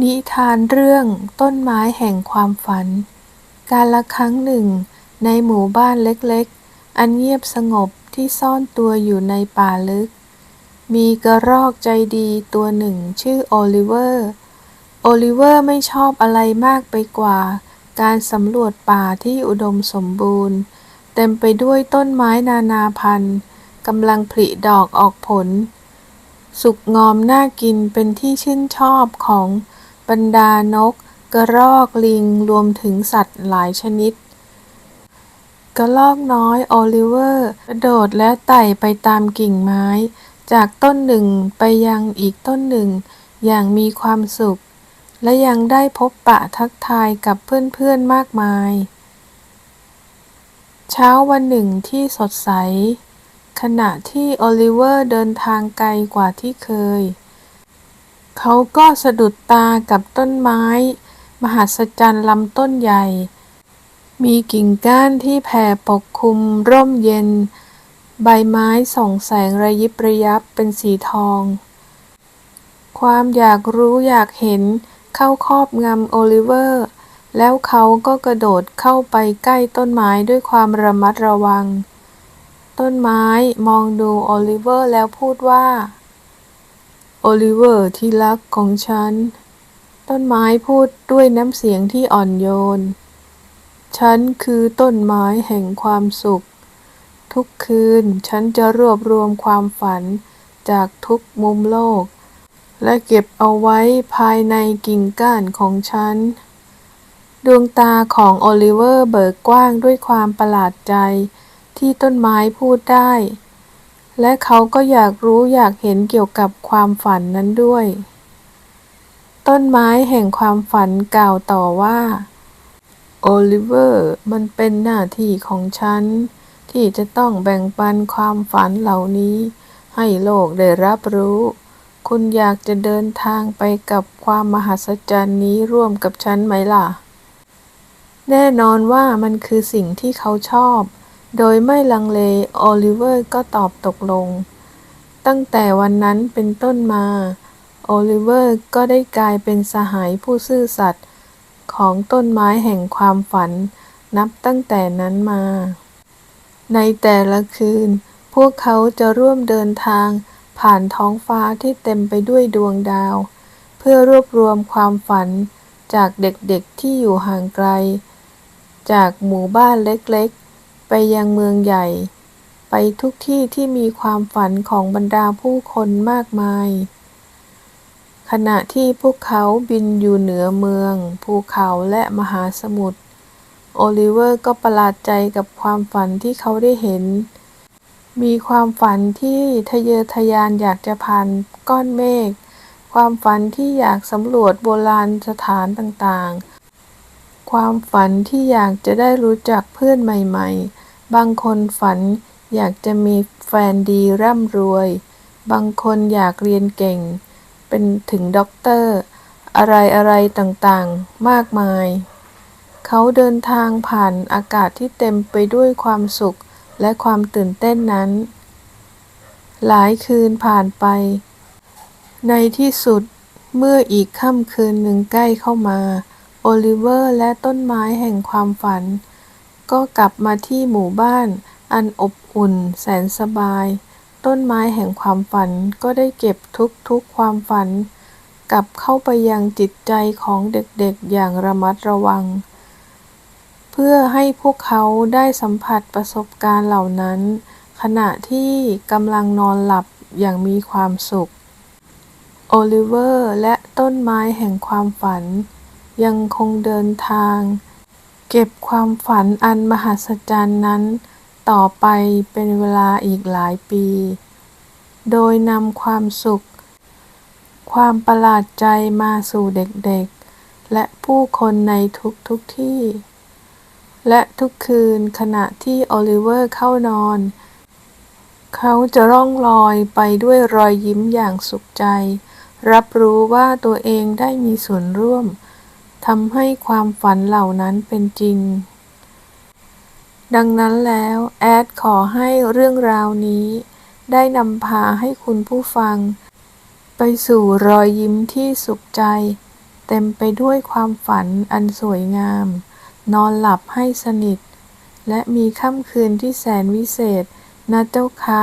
นิทานเรื่องต้นไม้แห่งความฝัน การละครั้งหนึ่ง ในหมู่บ้านเล็กๆ อันเงียบสงบที่ซ่อนตัวอยู่ในป่าลึก มีกระรอกใจดีตัวหนึ่งชื่อโอลิเวอร์ โอลิเวอร์ไม่ชอบอะไรมากไปกว่า การสำรวจป่าที่อุดมสมบูรณ์ เต็มไปด้วยต้นไม้นานาพันธุ์กำลังผลิดอกออกผล สุกงอมน่ากินเป็นที่ชื่นชอบของ บรรดานก กระรอกลิงรวมถึงสัตว์หลายชนิด กระรอกน้อยโอลิเวอร์กระโดดและไต่ไปตามกิ่งไม้ จากต้นหนึ่งไปยังอีกต้นหนึ่ง อย่างมีความสุข และยังได้พบปะทักทายกับเพื่อนๆมากมาย เช้าวันหนึ่งที่สดใสขณะที่โอลิเวอร์เดินทางไกลกว่าที่เคย เขาก็สะดุดตากับต้นไม้ มหัศจรรย์ลำต้นใหญ่ มีกิ่งก้านที่แผ่ปกคลุมร่มเย็น ใบไม้ส่องแสงระยิบระยับเป็นสีทอง ความอยากรู้อยากเห็นเข้าครอบงำโอลิเวอร์ แล้วเขาก็กระโดดเข้าไปใกล้ต้นไม้ด้วยความระมัดระวัง ต้นไม้มองดูโอลิเวอร์แล้วพูดว่า โอลิเวอร์ที่รักของฉัน ต้นไม้พูดด้วยน้ำเสียงที่อ่อนโยน ฉันคือต้นไม้แห่งความสุข ทุกคืนฉันจะรวบรวมความฝันจากทุกมุมโลก และเก็บเอาไว้ภายในกิ่งก้านของฉัน ดวงตาของโอลิเวอร์เบิกกว้างด้วยความประหลาดใจที่ต้นไม้พูดได้ และเขาก็อยากรู้อยากเห็นเกี่ยวกับความฝันนั้นด้วย ต้นไม้แห่งความฝันกล่าวต่อว่า โอลิเวอร์ มันเป็นหน้าที่ของฉัน ที่จะต้องแบ่งปันความฝันเหล่านี้ ให้โลกได้รับรู้ คุณอยากจะเดินทางไปกับความมหัศจรรย์นี้ร่วมกับฉันไหมล่ะ แน่นอนว่ามันคือสิ่งที่เขาชอบ โดยไม่ลังเลโอลิเวอร์ก็ตอบตกลง ตั้งแต่วันนั้นเป็นต้นมาโอลิเวอร์ก็ได้กลายเป็นสหายผู้ซื่อสัตย์ของต้นไม้แห่งความฝันนับตั้งแต่นั้นมา ในแต่ละคืน พวกเขาจะร่วมเดินทางผ่านท้องฟ้าที่เต็มไปด้วยดวงดาว เพื่อรวบรวมความฝันจากเด็กๆที่อยู่ห่างไกล จากหมู่บ้านเล็ก ไปยังเมืองใหญ่ ไปทุกที่ที่มีความฝันของบรรดาผู้คนมากมาย ขณะที่พวกเขาบินอยู่เหนือเมือง ภูเขาและมหาสมุทร โอลิเวอร์ก็ประหลาดใจกับความฝันที่เขาได้เห็น มีความฝันที่ทะเยอทะยานอยากจะผ่านก้อนเมฆ ความฝันที่อยากสำรวจโบราณสถานต่างๆความฝันที่อยากจะได้รู้จักเพื่อนใหม่ๆ บางคนฝันอยากจะมีแฟนดีร่ำรวย บางคนอยากเรียนเก่ง เป็นถึงด็อกเตอร์ อะไรอะไรต่างๆ มากมาย เขาเดินทางผ่านอากาศที่เต็มไปด้วยความสุขและความตื่นเต้นนั้น หลายคืนผ่านไป ในที่สุดเมื่ออีกค่ำคืนหนึ่งใกล้เข้ามา โอลิเวอร์และต้นไม้แห่งความฝัน ก็กลับมาที่หมู่บ้านอันอบอุ่นแสนสบาย ต้นไม้แห่งความฝันก็ได้เก็บทุกๆความฝัน กลับเข้าไปยังจิตใจของเด็กๆอย่างระมัดระวัง เพื่อให้พวกเขาได้สัมผัสประสบการณ์เหล่านั้น ขณะที่กำลังนอนหลับอย่างมีความสุข โอลิเวอร์และต้นไม้แห่งความฝัน ยังคงเดินทาง เก็บความฝันอันมหัศจรรย์นั้นต่อไปเป็นเวลาอีกหลายปี โดยนำความสุข ความประหลาดใจมาสู่เด็กๆ และผู้คนในทุกๆทที่ และทุกคืนขณะที่โอลิเวอร์เข้านอน เขาจะร่องลอยไปด้วยรอยยิ้มอย่างสุขใจ รับรู้ว่าตัวเองได้มีส่วนร่วม ทำให้ความฝันเหล่านั้นเป็นจริง ดังนั้นแล้ว แอดขอให้เรื่องราวนี้ ได้นำพาให้คุณผู้ฟัง ไปสู่รอยยิ้มที่สุขใจ เต็มไปด้วยความฝันอันสวยงาม นอนหลับให้สนิท และมีค่ำคืนที่แสนวิเศษนะเจ้าคะ